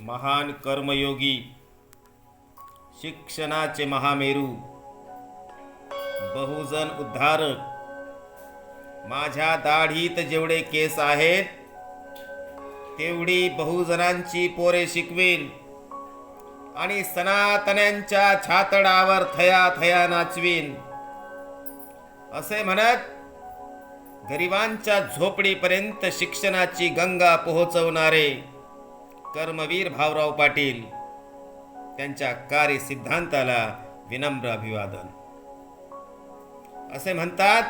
महान कर्मयोगी शिक्षणाचे महामेरू बहुजन उद्धारक. माझ्या दाढीत जेवढे केस आहेत तेवढी बहुजनांची पोरे शिकवेल आणि सनातन्यांच्या छातडावर थया थया नाचवीन. असे म्हणत गरिबांच्या झोपडीपर्यंत शिक्षणाची गंगा पोहोचवणारे कर्मवीर भाऊराव पाटील त्यांच्या कार्यसिद्धांताला विनम्र अभिवादन. असे म्हणतात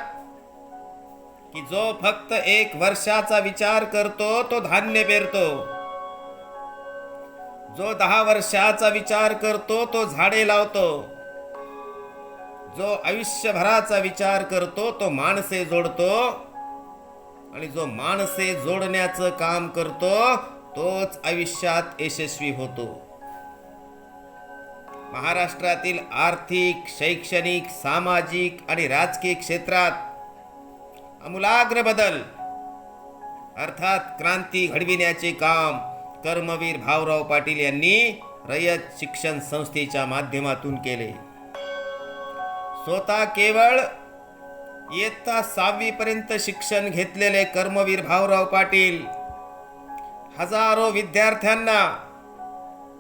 की जो फक्त एक वर्षाचा विचार करतो तो धान्य पेरतो. जो दहा वर्षाचा विचार करतो तो झाडे लावतो. जो आयुष्यभराचा विचार करतो तो माणसे जोडतो. आणि जो माणसे जोडण्याचं काम करतो तोच आयुष्यात यशस्वी होतो. महाराष्ट्रातील आर्थिक शैक्षणिक सामाजिक आणि राजकीय क्षेत्रात अमूलाग्र बदल. अर्थात क्रांती घडविण्याचे काम कर्मवीर भाऊराव पाटील यांनी रयत शिक्षण संस्थेच्या माध्यमातून केले. स्वतः केवळ इयत्ता सहावी पर्यंत शिक्षण घेतलेले कर्मवीर भाऊराव पाटील हजारो विद्यार्थ्यांना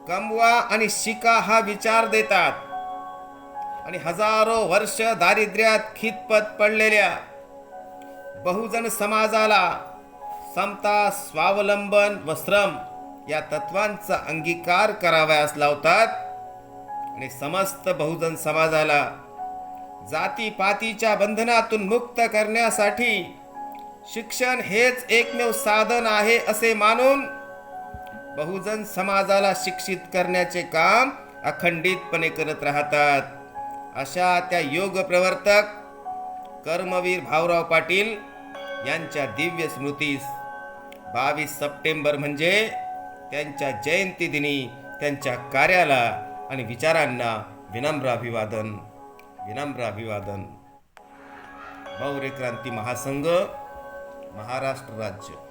कमवा आणि शिका हा विचार देतात. आणि हजारो वर्ष दारिद्र्यात खितपत पडलेल्या बहुजन समाजाला समता स्वावलंबन व श्रम या तत्वांचा अंगीकार करावयास लावतात. आणि समस्त बहुजन समाजाला जातीपातीच्या बंधनातून मुक्त करण्यासाठी शिक्षण हेच एकमेव साधन आहे असे मानून बहुजन समाजाला शिक्षित करण्याचे काम अखंडितपणे करत राहतात. अशा त्या योग प्रवर्तक कर्मवीर भाऊराव पाटील यांच्या दिव्य स्मृतीस बावीस सप्टेंबर म्हणजे त्यांच्या जयंती दिनी त्यांच्या कार्याला आणि विचारांना विनम्र अभिवादन विनम्र अभिवादन. मौर्य क्रांती महासंघ మహారాష్ట్ర రాజ్యం.